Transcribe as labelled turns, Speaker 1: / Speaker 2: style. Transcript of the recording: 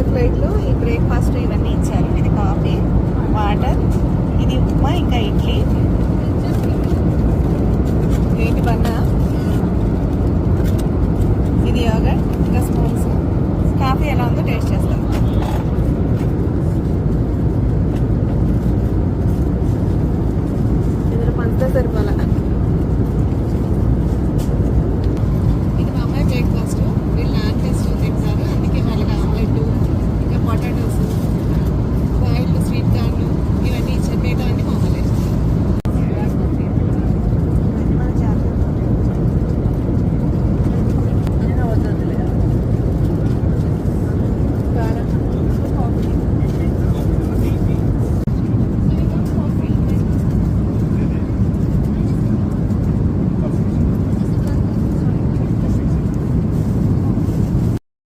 Speaker 1: రోజు వెయిట్లో ఈ బ్రేక్ఫాస్ట్ ఇవన్నీ ఇచ్చారు. ఇది కాఫీ వాటర్ ఇది ఉప్మా ఇంకా ఇడ్లీ. ఏంటి బన్న. ఇది యోగట్ ఇంకా స్పూన్స్. కాఫీ ఎలా ఉందో టేస్ట్ చేస్తాను. ఇందులో పంచదార సరిపోలే.